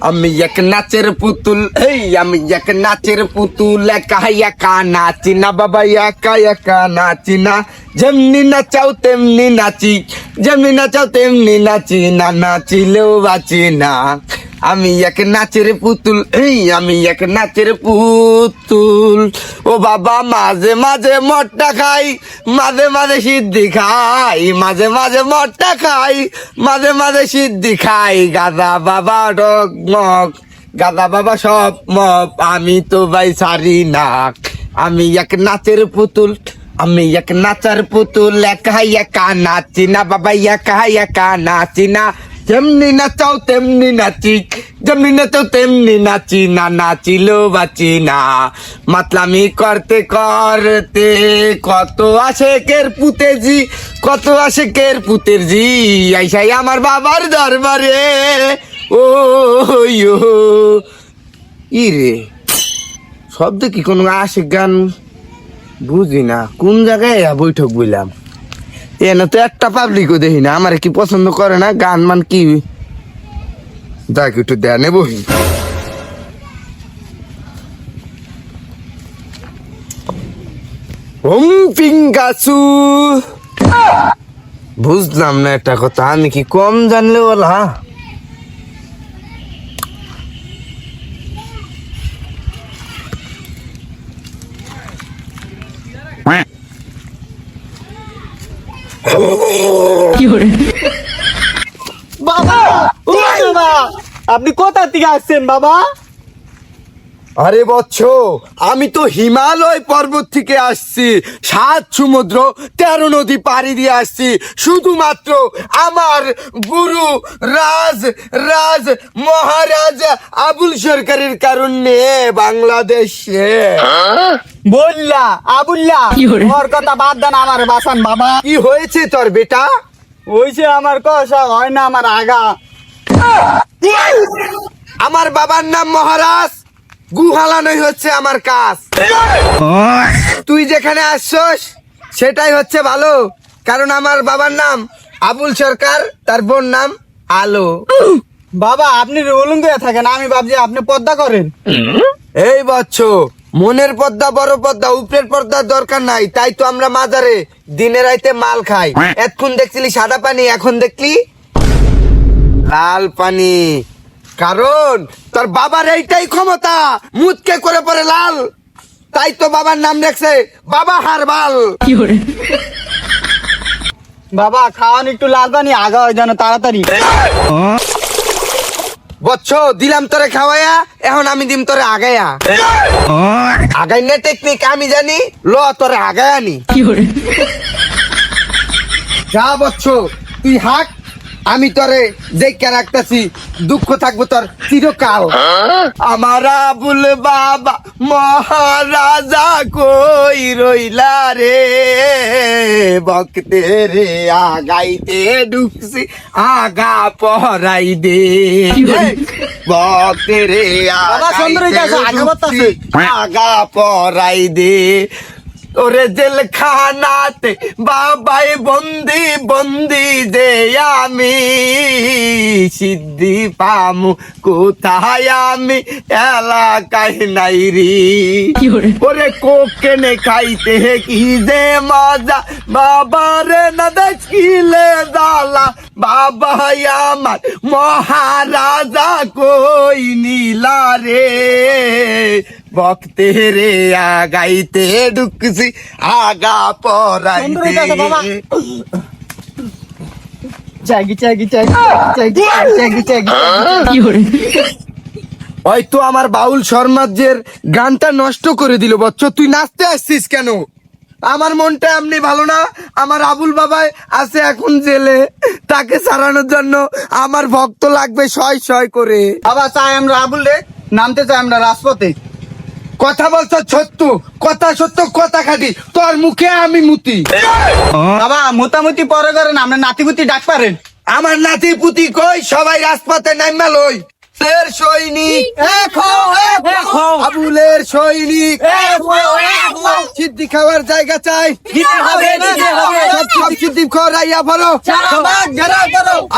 আমি এক নাচের পুতুল এই আমি এক নাচের পুতুল একা একা নাচি না বাবা একা একা নাচি না যেমনি নাচাও তেমনি নাচি যেমনি নাচাও তেমনি নাচি না নাচিলেও বাঁচি না আমি এক নাচের পুতুল, এই আমি এক নাচের পুতুল। ও বাবা, মাঝে মাঝে মটটা খাই, মাঝে মাঝে সিদ্ধি খাই, মাঝে মাঝে মটটা খাই, মাঝে মাঝে সিদ্ধি খাই। গাদা বাবা ডক মক, গাদা বাবা সব মপ আমি তো ভাই সারি না আমি এক নাচের পুতুল, আমি এক নাচার পুতুল, একা একা নাচি না বাবা, একা একা নাচি না। যেমনি নাচাও, তেমনি নাচি। যেমনি নাচাও, তেমনি নাচি না নাচিলেও বাঁচি না। মাতলামি করতে করতে কত আসে কের পুতে জি কত আসে কের পুতের জি আইসাই আমার বাবার দরবারে। ও ইয়ো ই রে শব্দ কি কোনো আসে গান? বুঝি না কোন জায়গায় বৈঠক বললাম এনে তো একটা পাবলিকও দেখি না আমার কি পছন্দ করে না? গান মান কি? দেখ একটু দেয়া বহি ওম পিঙ্গাসু। বুঝলাম না একটা কথা আমি কি কম জানলে বলা? বাবা! ও বাবা? আপনি কোথা থেকে আসছেন বাবা? আরে বচ্চ আমি তো হিমালয় পর্বত থেকে আসছি। সাত সমুদ্র তেরো নদী পাড়ি দিয়ে আসছি। শুধুমাত্র আমার গুরু রাজ রাজ মহারাজ আবুল সরকারের কারণে বাংলাদেশে। বললা আবুল্লা ওর কথা বাদ দেন আমার বাসান বাবা। কি হয়েছে তোর বেটা? ওইসে আমার কষা হয় না আমার আগা। আমার বাবার নাম মহারাজ। গুহালানোই হচ্ছে আমার কাজ। তুই যেখানে আসছস, সেটাই হচ্ছে ভালো। কারণ আমার বাবার নাম আবুল সরকার, তার বোন নাম আলো। বাবা, আপনি উলুঙ্গ হয়ে থাকেন, আমি ভাবছি আপনি পদ্মা করেন। এই বচ্চ, মনের পর্দা বড় পর্দা উপরের পর্দার দরকার নাই, তাই তো আমরা মাজারে দিনে রাইতে মাল খাই। এতক্ষণ দেখছিলি সাদা পানি, এখন দেখলি লাল পানি। কারণ তোর বাবার এইটাই ক্ষমতা। মুতকে করে পরে লাল। তাই তো বাবার নাম দেখছে বাবা হারবাল। বাবা খাওয়ান একটু লাল পানি আগা হয় যেন তাড়াতাড়ি। বচ্চ দিলাম তোরে খাওয়াইয়া এখন আমি দিম তোরে আগায়া আগাই না টেকনিক আমি জানি ল তোরে আগায় আনি। যা বচ্চ তুই হাক আমি তোরে দেখে রাখতেছি দুঃখ থাকব তোর চিরকাল। আমার আবুল বাবা মহারাজা কই রইলা রে? বকতে রে আগাইতে ঢুকছি আগা পহরাই দে। বকতে রে। আগা পহরাই দে। ওরে জেলখানাতে বাবাই বন্দি বন্দি যে আমি। সিদ্ধি পামু কোথায় আমি? এলাকায় নাই রে। ওরে কোকেনে খাইতে হে কি যে মজা? বাবারে না দেখিলে দালা বাবা আমার মহারাজা কই নীলা রে? বক্তে রে আগাইতে ঢুকছি আগা সুন্দর হইছে, বাবা। পরাইতে চাগি চাগি চাগি চাগি চাগি চাগি হয়তো আমার বাউল শর্মাজ্যের গানটা নষ্ট করে দিল বচ্চ। তুই নাচতে আসছিস কেন? আমার মনটা এমনি ভালো না। আমার আবুল বাবাই আছে এখন জেলে। তাকে সারানোর জন্য আমার ভক্ত লাগবে শয় শয় করে। বাবা চাই আমরা আবুল রে নামতে চাই আমরা রাজপথে। কথা বলছ সত্য কথা সত্য কথা খাটি। তোর মুখে আমি মুতি। বাবা মোটামুটি পরে করেন আমরা নাতিপুতি ডাক পারেন। আমার নাতি পুতি কই? সবাই রাজপথে নাইমা লই। আবুলের সৈনিক। আবুলের সিদ্ধি খাওয়ার জায়গা চাই। সিদ্ধি খরাইয়া ভরো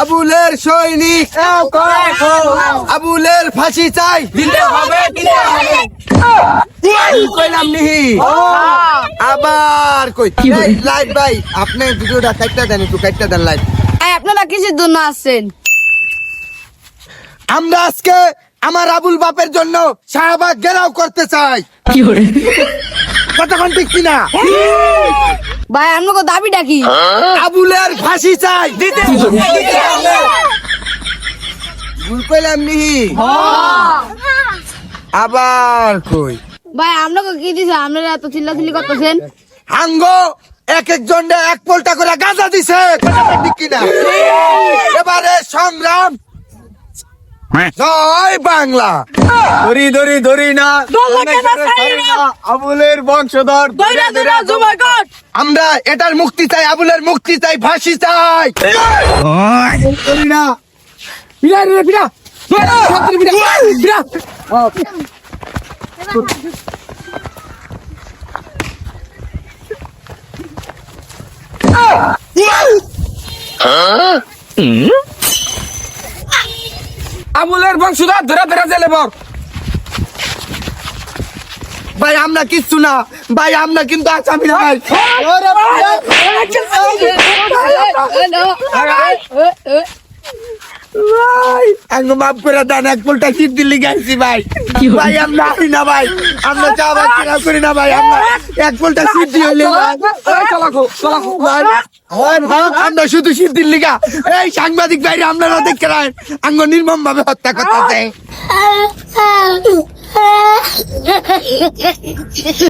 আবুলের সৈনিক। ফাঁসি চাই। দিতে হবে দিতে হবে। কি কইলাম নিহি? আবার কই? লাইট ভাই আপনি ভিডিওটা কাটটা দেন একটু কাটটা দেন লাইট। আপনারা কিসের জন্য আসছেন? আমরা আজকে আমার আবুল বাপের জন্য শাহবাগ ঘেরাও করতে চাই। কতক্ষণ ঠিক কিনা ভাই আপনাকে দাবিটা কি? আবুলের ফাঁসি চাই। দিতে ভুল কইলাম নিহি। আবার কই? ভাই আমরা কি দিছে? আপনারা এত চিল্লা চিল্লি করতেছেন। হাঙ্গ এক একজন এক পোলটা করে গাঁজা দিছে। কিনা এবারে সংগ্রাম। জয় বাংলা। ধরি ধরি ধরি না। আবুলের বংশধর। আমরা এটার মুক্তি চাই আবুলের মুক্তি চাই ফাঁসি চাই। ধরি না। বিরা বিরা বিরা বিরা আবুলের বংশধর ধরে ধরে জেলে বর ভাই আমরা কিচ্ছু না ভাই আমরা কিন্তু আসামি না আঙ্গ মাফ করে দেন এক শীত দিল্লি গেছি ভাই। ভাই আমরা আসি না ভাই আমরা চা ভাই কিনা করি না ভাই আমরা এক শীত আমরা শুধু শীত দিল্লি গা। এই সাংবাদিক ভাইরা আমরা দেখে রায় আঙ্গ নির্মম ভাবে হত্যা করতেছে।